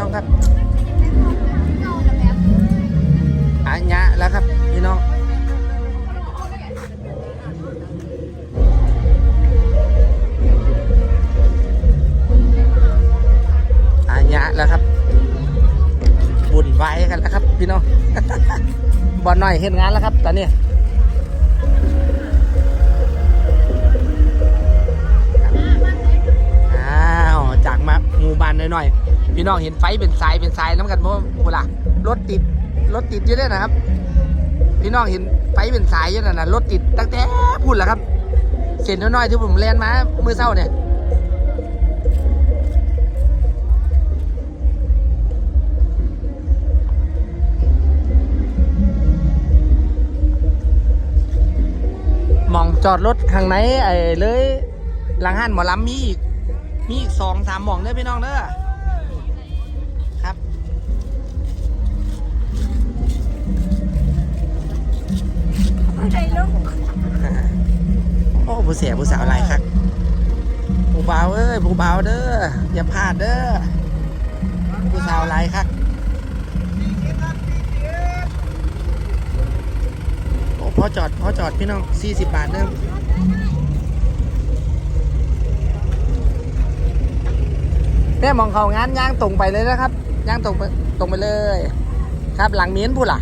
น้องครับอัญญะแล้วครับพี่น้องอัญญะแล้วครับบุญไว้กันแล้วครับ พี่น้องบอลหน่อยเห็นงานแล้วครับ ตอนนี้ มู่บ้านหน่อยๆพี่น้องเห็นไฟเป็นสายเป็นสายน้ำกันเพราะเวลารถติดรถติดเยอะเลยนะครับ พี่น้องเห็นไฟเป็นสายเยอะนะนะรถติดตั้งแต่พุ่นแหละครับ เส้นน้อยๆที่ผมเล่นมาเมื่อเช้าเนี่ยมองจอดรถข้างในไอ้เลยหลังห้านหมอลำมีอีก มีอีกสองสามหมองเด้อพี่น้องเด้อครับโอ้ผู้เสียผู้สาวอะไรครับผู้บ่าวเอ้ยผู้บ่าวเด้ออย่าพลาดเด้อผู้สาวอะไรครับโอ้พอจอดพอจอดพี่น้อง40บาทเด้อ แม่มองเขางานย่างตรงไปเลยนะครับย่างตรงไปตรงไปเลย ครับหลังเมียนพูดล่ะ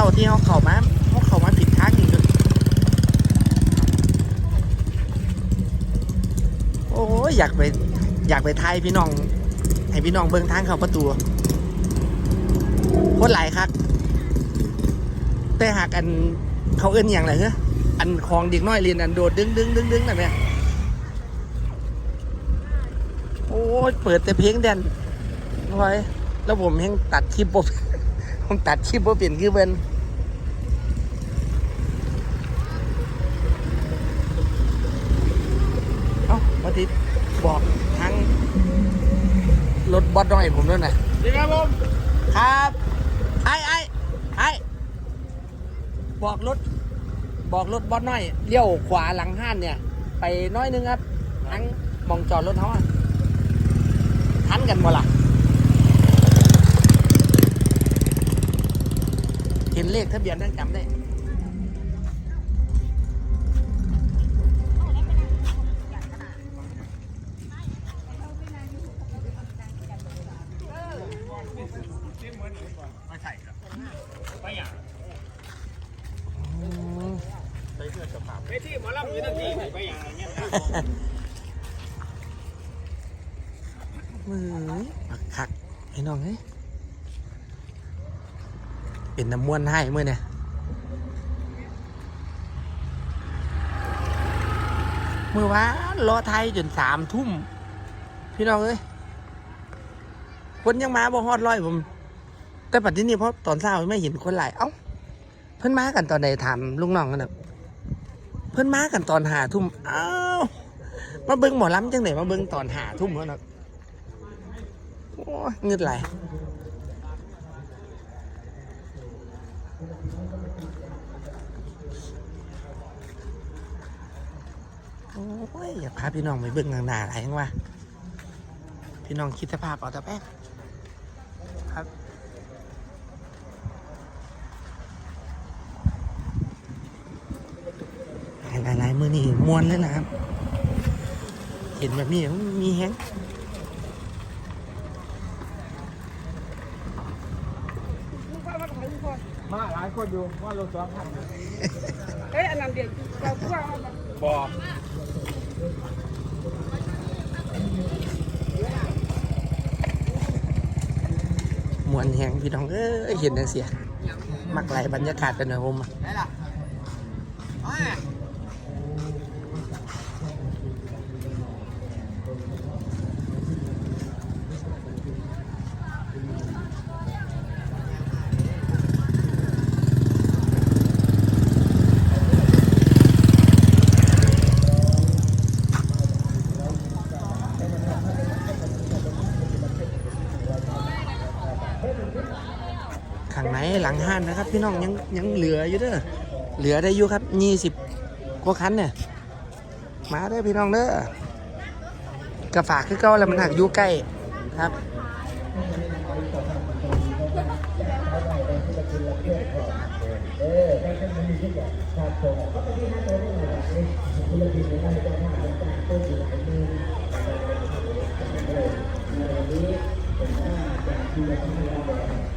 าที่เขาเข้ามาเขาเข้ามาผิดทางอีกเลยโอ้ยอยากไปอยากไปไทยพี่น้อง ให้พี่น้องเบิ่งทางเข้าประตูโคตรหลายครับแต่หากอันเขาเอิ้นอย่างไรเหรออันของเด็กน้อยเรียนอันโดดดึงดึงดึงดึงน่ะแม่โอ้ยเปิดแต่เพลงแดนไว้แล้วผมยังตัดคลิปบ่ ผมตัดคลิปบ่เปลี่ยนคือเบิ่นเอ้ามาติดบอกทั้งรถบอสน้อยผมด้วยนะดีครับผม ครับไอ้ไอ้ไอ้บอกรถ บอกรถบอสน้อยเลี้ยวขวาหลังห้านเนี่ย ไปน้อยนึงครับ ทั้งมองจอดรถเขาอะทันกันบ่ล่ะ เห็นเลขทะเบียนนั่นจำได้ไม่ใช่ครับไปอย่างอืมไปเพื่อจะพาไปที่หมอลำอยู่ทั้งที่ไปอย่างไรเงี้ยมือปักคักไอ้น้องเอ้ย เป็นน้ำม้วนให้เมื่อเนี่ยมือวานรอไทยจนสามทุ่ม พี่น้องเอ้ยคนยังมาบ่ฮอดร้อยผม แต่ปัจจุบันนี้เพราะตอนเช้าไม่เห็นคนหลายเอ้า เพิ่นมากันตอนไหนถามลุงน้องกันนะเพิ่นมากันตอนหาทุ่มเอ้ามาเบิ่งหมอลำจังไหนมาเบิ่งตอนหาทุ่มเขาเนาะโอ้เงืดไหล อ้ย อย่าพาพี่น้องไปเบิ่งงานหนาอะไรยังวะพี่น้องคิดสภาพเอาแต่แป๊บครับหลายๆมือนี่มวนเลยนะครับ เห็นแบบนี้มันมีแฮงมาหลายคนอยู่ว่ารถสองคันเอ้ยอันนั้นเดียวเราพูดว่าบอก มวนแหงพี่น้องเอ้ยเห็นจังเสีย มักไหลบรรยากาศกันหน่อยผมอะ ได้ล่ะเอาไง ข้างในหลังห้านนะครับ พี่น้องยังยังเหลืออยู่เด้อเหลือได้อยู่ครับยี่สิบกว่าคันเนี่ยมาเด้อพี่น้องเด้อกระฝากคือเก่าแล้วมันหักอยู่ใกล้ครับ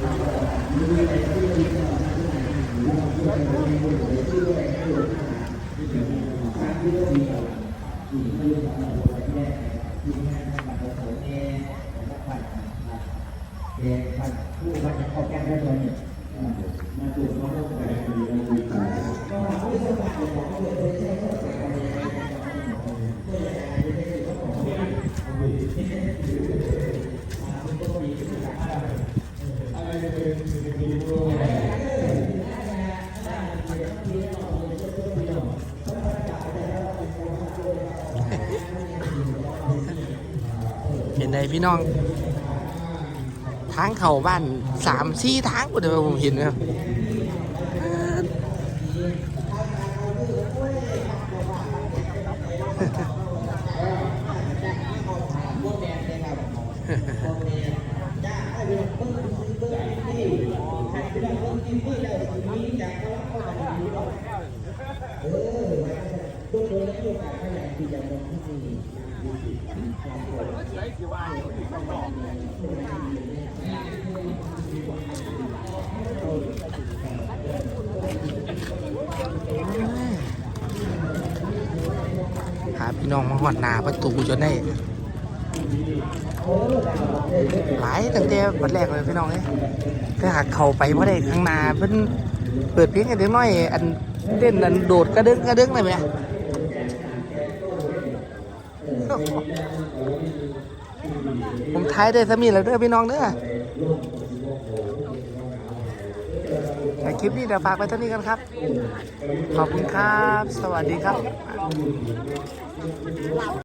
Thank you. พี่น้อง ทางเข้าบ้านสามสี่ทางกูเดี๋ยวผมเห็นนะครับ หาพี่น้องมาหอดหนาประตูจนได้หลายตั้งแต่บัดแรกเลยพี่น้องเลยถ้าหากเขาไปเพราะได้ข้างหน้าเพิ่นเปิดเพลงกันเด็กน้อย อันเต้นอันโดดกระดึงกระดึงเลยไหม ผมท้ายได้สมีแล้วเด้อพี่น้องเด้อแต่คลิปนี้เดี๋ยวฝากไว้เท่านี้กันครับ ขอบคุณครับ สวัสดีครับ